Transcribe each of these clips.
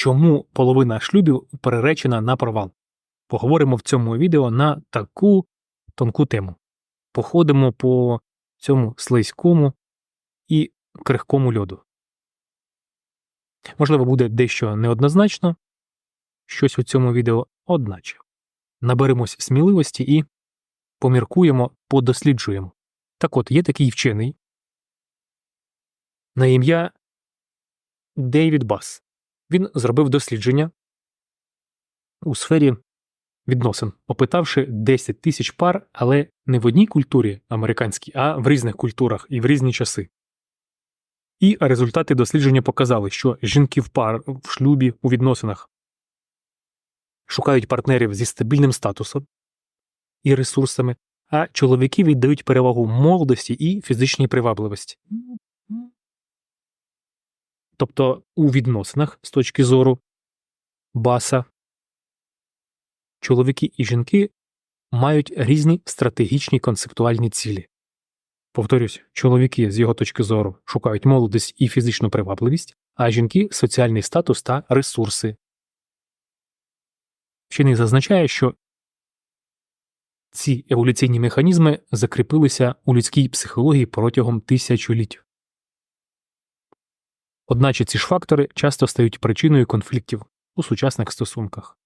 чому половина шлюбів переречена на провал. Поговоримо в цьому відео на таку тонку тему. Походимо по цьому слизькому і крихкому льоду. Можливо, буде дещо неоднозначно, щось у цьому відео одначе. Наберемось сміливості і поміркуємо, подосліджуємо. Так от, є такий вчений на ім'я Дейвід Бас. Він зробив дослідження у сфері відносин, опитавши 10 тисяч пар, але не в одній культурі американській, а в різних культурах і в різні часи. І результати дослідження показали, що жінки в пар в шлюбі у відносинах шукають партнерів зі стабільним статусом і ресурсами, а чоловіки віддають перевагу молодості і фізичній привабливості. Тобто у відносинах з точки зору баса чоловіки і жінки мають різні стратегічні концептуальні цілі. Повторюсь, чоловіки з його точки зору шукають молодість і фізичну привабливість, а жінки соціальний статус та ресурси. Вчений зазначає, що ці еволюційні механізми закріпилися у людській психології протягом тисячоліть. Одначе ці ж фактори часто стають причиною конфліктів у сучасних стосунках.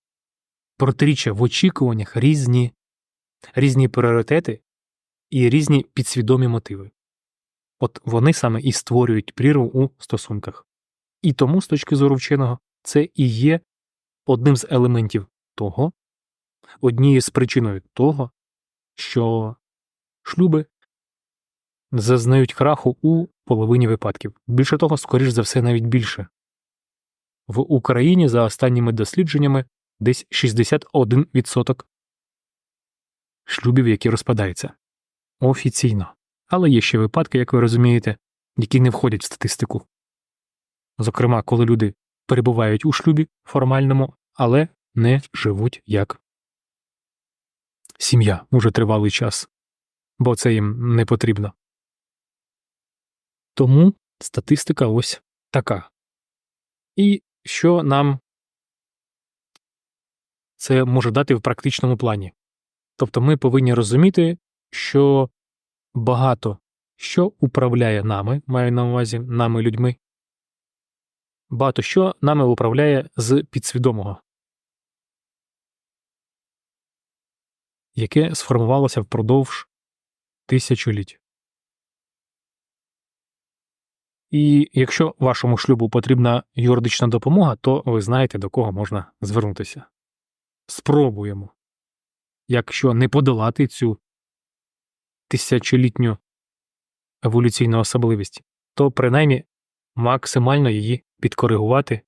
Протиріччя в очікуваннях різні, різні пріоритети і різні підсвідомі мотиви. От вони саме і створюють прірву у стосунках. І тому, з точки зору вченого, це і є одним з елементів того, однією з причиною того, що шлюби зазнають краху у половині випадків. Більше того, скоріш за все, навіть більше. В Україні за останніми дослідженнями десь 61% шлюбів, які розпадаються. Офіційно. Але є ще випадки, як ви розумієте, які не входять в статистику. Зокрема, коли люди перебувають у шлюбі формальному, але не живуть як сім'я уже тривалий час, бо це їм не потрібно. Тому статистика ось така. І що нам це може дати в практичному плані? Тобто ми повинні розуміти, що багато що управляє нами, маю на увазі нами людьми, багато що нами управляє з підсвідомого, яке сформувалося впродовж тисячоліть. І якщо вашому шлюбу потрібна юридична допомога, то ви знаєте, до кого можна звернутися. Спробуємо. Якщо не подолати цю тисячолітню еволюційну особливість, то принаймні максимально її підкоригувати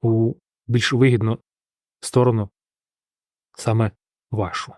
у більш вигідну сторону саме вашу.